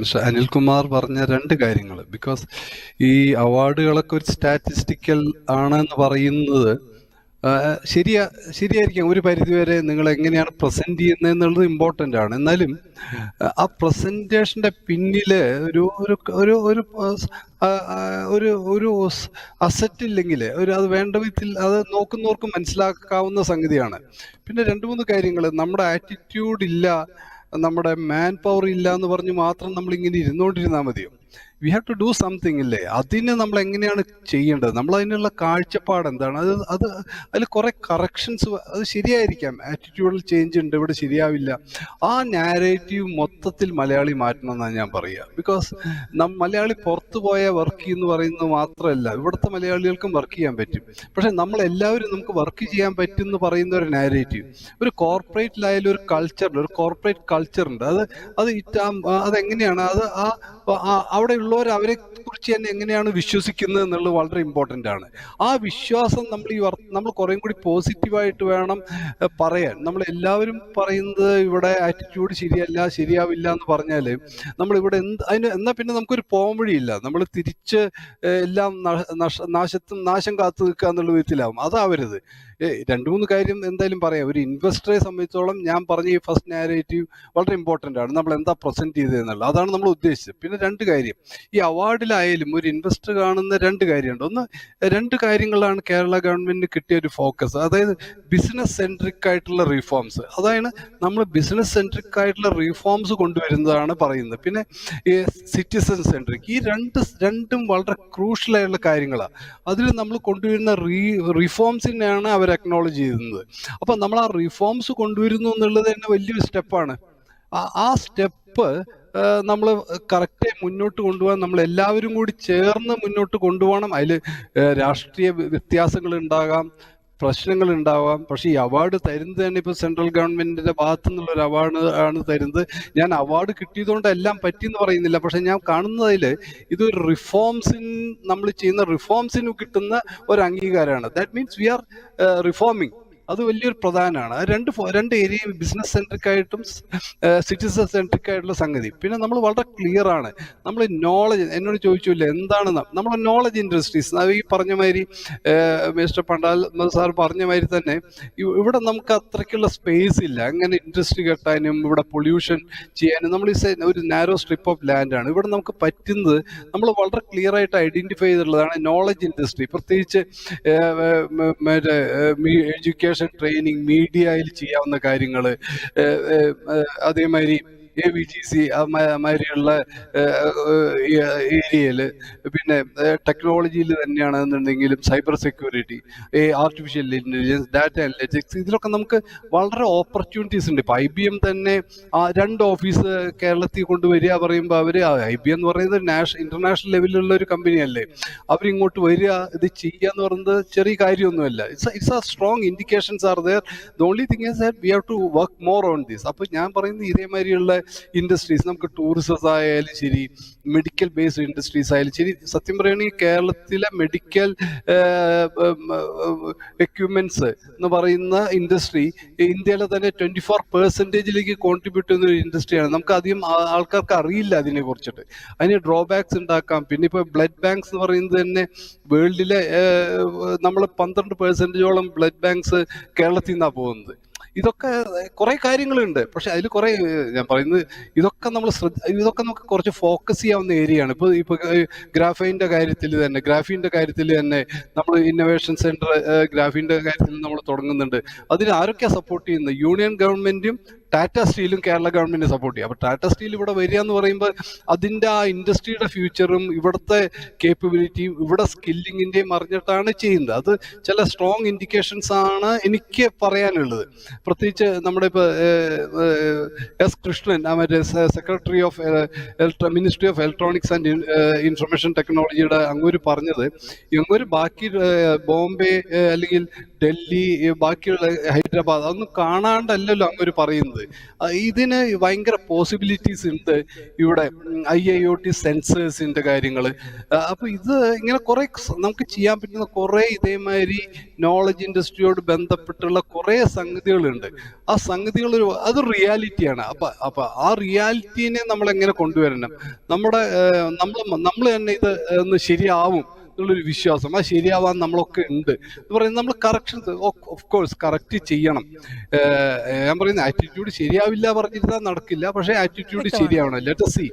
Mister Anilkumar പറഞ്ഞ രണ്ട് കാര്യങ്ങൾ ബിക്കോസ് ഈ അവാർഡുകളൊക്കെ ഒരു സ്റ്റാറ്റിസ്റ്റിക്കൽ ആണെന്ന് പറയുന്നത് ശരിയാ ശരിയായിരിക്കാം. ഒരു പരിധിവരെ നിങ്ങൾ എങ്ങനെയാണ് പ്രസന്റ് ചെയ്യുന്നത് എന്നുള്ളത് ഇമ്പോർട്ടന്റ് ആണ്. എന്നാലും ആ പ്രസന്റേഷന്റെ പിന്നിൽ ഒരു ഒരു ഒരു ഒരു ഒരു ഒരു അസറ്റ് ഇല്ലെങ്കിൽ ഒരു അത് വേണ്ട വിധത്തിൽ അത് നോക്കുന്നവർക്ക് മനസ്സിലാക്കാവുന്ന സംഗതിയാണ്. പിന്നെ രണ്ട് മൂന്ന് കാര്യങ്ങൾ നമ്മുടെ ആറ്റിറ്റ്യൂഡ് ഇല്ല നമ്മുടെ മാൻ പവർ ഇല്ല എന്ന് പറഞ്ഞ് മാത്രം നമ്മൾ ഇങ്ങനെ ഇരുന്നുകൊണ്ടിരുന്നാൽ മതിയോ? We have to do something ഇല്ലേ? അതിന് നമ്മൾ എങ്ങനെയാണ് ചെയ്യേണ്ടത്? നമ്മൾ അതിനുള്ള കാഴ്ചപ്പാട് എന്താണ്? അത് അത് അതിൽ കുറെ കറക്ഷൻസ് അത് ശരിയായിരിക്കാം. ആറ്റിറ്റ്യൂഡിൽ ചേഞ്ച് ഉണ്ട് ഇവിടെ ശരിയാവില്ല. ആ നാരേറ്റീവ് മൊത്തത്തിൽ മലയാളി മാറ്റണം എന്നാണ് ഞാൻ പറയുക. ബിക്കോസ് മലയാളി പുറത്തു പോയ വർക്ക് എന്ന് പറയുന്നത് മാത്രമല്ല ഇവിടുത്തെ മലയാളികൾക്കും വർക്ക് ചെയ്യാൻ പറ്റും. പക്ഷെ നമ്മൾ എല്ലാവരും നമുക്ക് വർക്ക് ചെയ്യാൻ പറ്റും എന്ന് പറയുന്ന ഒരു നാരേറ്റീവ് ഒരു കോർപ്പറേറ്റിലായാലും ഒരു കൾച്ചറിൽ ഒരു കോർപ്പറേറ്റ് കൾച്ചർ ഉണ്ട്. അത് അത് ഇറ്റാം അതെങ്ങനെയാണ്? അത് ആ ആ- അവിടെ ഉള്ളവർ അവരെ കുറിച്ച് തന്നെ എങ്ങനെയാണ് വിശ്വസിക്കുന്നത് എന്നുള്ളത് വളരെ ഇമ്പോർട്ടന്റ് ആണ്. ആ വിശ്വാസം നമ്മൾ ഈ നമ്മൾ കുറേം കൂടി പോസിറ്റീവായിട്ട് വേണം പറയാൻ. നമ്മൾ എല്ലാവരും പറയുന്നത് ഇവിടെ ആറ്റിറ്റ്യൂഡ് ശരിയല്ല ശരിയാവില്ല എന്ന് പറഞ്ഞാൽ നമ്മൾ ഇവിടെ എന്ത് അതിന് എന്നാൽ പിന്നെ നമുക്കൊരു പോംവഴിയില്ല നമ്മൾ തിരിച്ച് എല്ലാം നാശത്തും നാശം കാത്തു നിൽക്കുക എന്നുള്ള വിധത്തിലാവും. അതാവരുത്. രണ്ട് മൂന്ന് കാര്യം എന്തായാലും പറയാം. ഒരു ഇൻവെസ്റ്ററെ സംബന്ധിച്ചോളം ഞാൻ പറഞ്ഞ ഈ ഫസ്റ്റ് നാരേറ്റീവ് വളരെ ഇമ്പോർട്ടന്റ് ആണ്. നമ്മൾ എന്താ പ്രസന്റ് ചെയ്തതെന്നുള്ളത് അതാണ് നമ്മൾ ഉദ്ദേശിച്ചത്. പിന്നെ രണ്ട് കാര്യം. ഈ അവാർഡിലായാലും ഒരു ഇൻവെസ്റ്റർ കാണുന്ന രണ്ട് കാര്യമുണ്ട്. ഒന്ന് രണ്ട് കാര്യങ്ങളാണ് കേരള ഗവൺമെന്റിന് കിട്ടിയ ഒരു ഫോക്കസ് അതായത് ബിസിനസ് സെൻട്രിക് ആയിട്ടുള്ള റീഫോംസ് അതായത് നമ്മൾ ബിസിനസ് സെൻട്രിക് ആയിട്ടുള്ള റീഫോംസ് കൊണ്ടുവരുന്നതാണ് പറയുന്നത്. പിന്നെ ഈ സിറ്റിസൺ സെൻട്രിക് ഈ രണ്ട് രണ്ടും വളരെ ക്രൂഷ്യൽ ആയിട്ടുള്ള കാര്യങ്ങളാണ് അതിൽ നമ്മൾ കൊണ്ടുവരുന്ന റീ റിഫോംസിനെയാണ് അവർ അക്നോളജ് ചെയ്യുന്നത്. അപ്പം നമ്മൾ ആ റിഫോംസ് കൊണ്ടുവരുന്നു എന്നുള്ളത് തന്നെ വലിയൊരു സ്റ്റെപ്പാണ് ആ സ്റ്റെപ്പ് നമ്മൾ കറക്റ്റ് മുന്നോട്ട് കൊണ്ടുപോകാൻ നമ്മൾ എല്ലാവരും കൂടി ചേർന്ന് മുന്നോട്ട് കൊണ്ടുപോകണം. അതിൽ രാഷ്ട്രീയ വ്യത്യാസങ്ങൾ ഉണ്ടാകാം പ്രശ്നങ്ങൾ ഉണ്ടാവാം പക്ഷേ ഈ അവാർഡ് തരുന്നത് തന്നെ ഇപ്പോൾ സെൻട്രൽ ഗവൺമെന്റിന്റെ ഭാഗത്തു നിന്നുള്ള ഒരു അവാർഡ് ആണ് തരുന്നത്. ഞാൻ അവാർഡ് കിട്ടിയതുകൊണ്ട് എല്ലാം പറ്റിയെന്ന് പറയുന്നില്ല. പക്ഷേ ഞാൻ കാണുന്നതിൽ ഇതൊരു റിഫോംസിൻ നമ്മൾ ചെയ്യുന്ന റിഫോംസിന് കിട്ടുന്ന ഒരു അംഗീകാരമാണ്. That means we are reforming അത് വലിയൊരു പ്രധാനമാണ് രണ്ട് രണ്ട് ഏരിയ ബിസിനസ് സെൻട്രിക് ആയിട്ടും സിറ്റിസൺ സെൻട്രിക് ആയിട്ടുള്ള സംഗതി. പിന്നെ നമ്മൾ വളരെ ക്ലിയർ ആണ്. നമ്മൾ നോളജ് എന്നോട് ചോദിച്ചില്ല എന്താണ് നമ്മൾ നോളജ് ഇൻഡസ്ട്രീസ് ഈ പറഞ്ഞ മാതിരി മിസ്റ്റർ പണ്ടാൽ സാർ പറഞ്ഞ മാതിരി തന്നെ ഇവിടെ നമുക്ക് അത്രയ്ക്കുള്ള സ്പേസ് ഇല്ല. അങ്ങനെ ഇൻഡസ്ട്രി കെട്ടാനും ഇവിടെ പൊല്യൂഷൻ ചെയ്യാനും. നമ്മൾ ഈ ഒരു നാരോ സ്ട്രിപ്പ് ഓഫ് ലാൻഡ് ആണ്. ഇവിടെ നമുക്ക് പറ്റുന്നത് നമ്മൾ വളരെ ക്ലിയർ ആയിട്ട് ഐഡന്റിഫൈ ചെയ്തിട്ടുള്ളതാണ് നോളജ് ഇൻഡസ്ട്രി പ്രത്യേകിച്ച് മറ്റേ എഡ്യൂക്കേഷൻ ട്രെയിനിങ് മീഡിയയിൽ ചെയ്യാവുന്ന കാര്യങ്ങൾ അതേമാതിരി എ വി ജി സി മാതിരിയുള്ള ഏരിയയിൽ പിന്നെ ടെക്നോളജിയിൽ തന്നെയാണെന്നുണ്ടെങ്കിലും cyber security artificial intelligence data analytics ഇതിലൊക്കെ നമുക്ക് വളരെ ഓപ്പർച്യൂണിറ്റീസ് ഉണ്ട്. ഇപ്പോൾ ഐ ബി എം തന്നെ രണ്ട് ഓഫീസ് കേരളത്തിൽ കൊണ്ടുവരിക പറയുമ്പോൾ അവർ ഐ ബി എന്ന് പറയുന്നത് നാഷണൽ ഇന്റർനാഷണൽ ലെവലിലുള്ള ഒരു കമ്പനിയല്ലേ അവരിങ്ങോട്ട് വരിക ഇത് ചെയ്യുക എന്ന് പറയുന്നത് ചെറിയ കാര്യമൊന്നുമല്ല. It's it's a strong indications are there the only thing is that we have to work more on these അപ്പോൾ ഞാൻ പറയുന്നത് ഇതേമാതിരിയുള്ള ഇൻഡസ്ട്രീസ് നമുക്ക് ടൂറിസം ആയാലും ശരി മെഡിക്കൽ ബേസ്ഡ് ഇൻഡസ്ട്രീസ് ആയാലും ശരി സത്യം പറയുകയാണെങ്കിൽ കേരളത്തിലെ മെഡിക്കൽ എക്യുപ്മെന്റ്സ് എന്ന് പറയുന്ന ഇൻഡസ്ട്രി ഇന്ത്യയിലെ തന്നെ ട്വന്റി ഫോർ പെർസെന്റേജിലേക്ക് കോൺട്രിബ്യൂട്ട് ചെയ്യുന്ന ഒരു ഇൻഡസ്ട്രിയാണ് നമുക്ക് അധികം ആൾക്കാർക്ക് അറിയില്ല അതിനെ കുറിച്ചിട്ട്. അതിന് ഡ്രോബാക്സ് ഉണ്ടാക്കാം. പിന്നെ ഇപ്പോൾ ബ്ലഡ് ബാങ്ക്സ് എന്ന് പറയുന്നത് തന്നെ വേൾഡിലെ നമ്മൾ പന്ത്രണ്ട് പെർസെന്റേജോളം ബ്ലഡ് ബാങ്ക്സ് കേരളത്തിൽ നിന്നാണ് പോകുന്നത്. ഇതൊക്കെ കുറെ കാര്യങ്ങളുണ്ട്. പക്ഷെ അതിൽ കുറെ ഞാൻ പറയുന്നത് ഇതൊക്കെ നമ്മൾ ശ്രദ്ധ ഇതൊക്കെ നമുക്ക് കുറച്ച് ഫോക്കസ് ചെയ്യാവുന്ന ഏരിയയാണ് ഇപ്പോൾ ഇപ്പോൾ ഗ്രാഫൈന്റെ കാര്യത്തിൽ തന്നെ ഗ്രാഫീന്റെ കാര്യത്തിൽ തന്നെ നമ്മൾ ഇന്നോവേഷൻ സെന്റർ ഗ്രാഫീന്റെ കാര്യത്തിൽ നമ്മൾ തുടങ്ങുന്നുണ്ട്. അതിന് ആരൊക്കെയാണ് സപ്പോർട്ട് ചെയ്യുന്നത്? യൂണിയൻ ഗവൺമെന്റും ടാറ്റ സ്റ്റീലും കേരള ഗവൺമെന്റ് സപ്പോർട്ട് ചെയ്യും അപ്പൊ ടാറ്റ സ്റ്റീൽ ഇവിടെ വരിക എന്ന് പറയുമ്പോൾ അതിന്റെ ആ ഇൻഡസ്ട്രിയുടെ ഫ്യൂച്ചറും ഇവിടുത്തെ കേപ്പബിലിറ്റിയും ഇവിടെ സ്കില്ലിങ്ങിന്റെയും അറിഞ്ഞിട്ടാണ് ചെയ്യുന്നത്. അത് ചില സ്ട്രോങ് ഇൻഡിക്കേഷൻസ് ആണ് എനിക്ക് പറയാനുള്ളത്. പ്രത്യേകിച്ച് നമ്മുടെ ഇപ്പൊ എസ് കൃഷ്ണൻ മറ്റേ secretary of ministry of electronics and information ടെക്നോളജിയുടെ അങ്ങൊരു പറഞ്ഞത് ഇങ്ങൊരു ബാക്കി ബോംബെ അല്ലെങ്കിൽ ഡൽഹി ബാക്കിയുള്ള ഹൈദരാബാദ് അതൊന്നും കാണാണ്ടല്ലല്ലോ അങ്ങൊരു പറയുന്നത്. ഇതിന് ഭയങ്കര പോസിബിലിറ്റീസ് ഉണ്ട് ഇവിടെ ഐ ഐ ഒ ടി സെൻസേഴ്സിന്റെ കാര്യങ്ങൾ അപ്പോൾ ഇത് ഇങ്ങനെ കുറേ നമുക്ക് ചെയ്യാൻ പറ്റുന്ന കുറേ ഇതേമാതിരി നോളജ് ഇൻഡസ്ട്രിയോട് ബന്ധപ്പെട്ടുള്ള കുറേ സംഗതികളുണ്ട്. ആ സംഗതികൾ അത് റിയാലിറ്റിയാണ് അപ്പം അപ്പം ആ റിയാലിറ്റീനെ നമ്മൾ എങ്ങനെ കൊണ്ടുവരണം? നമ്മുടെ നമ്മൾ നമ്മൾ തന്നെ ഇത് ഒന്ന് ശരിയാവും. എന്നുള്ളൊരു വിശ്വാസം. അത് ശരിയാവാൻ നമ്മളൊക്കെ ഉണ്ട്. എന്ന് പറയുന്നത് നമ്മൾ കറക്ഷൻ ഓഫ് കോഴ്സ് കറക്റ്റ് ചെയ്യണം. ഞാൻ പറയുന്ന ആറ്റിറ്റ്യൂഡ് ശരിയാവില്ല പറഞ്ഞിരുന്നാൽ നടക്കില്ല. പക്ഷേ ആറ്റിറ്റ്യൂഡ്. ശരിയാവണം. Let see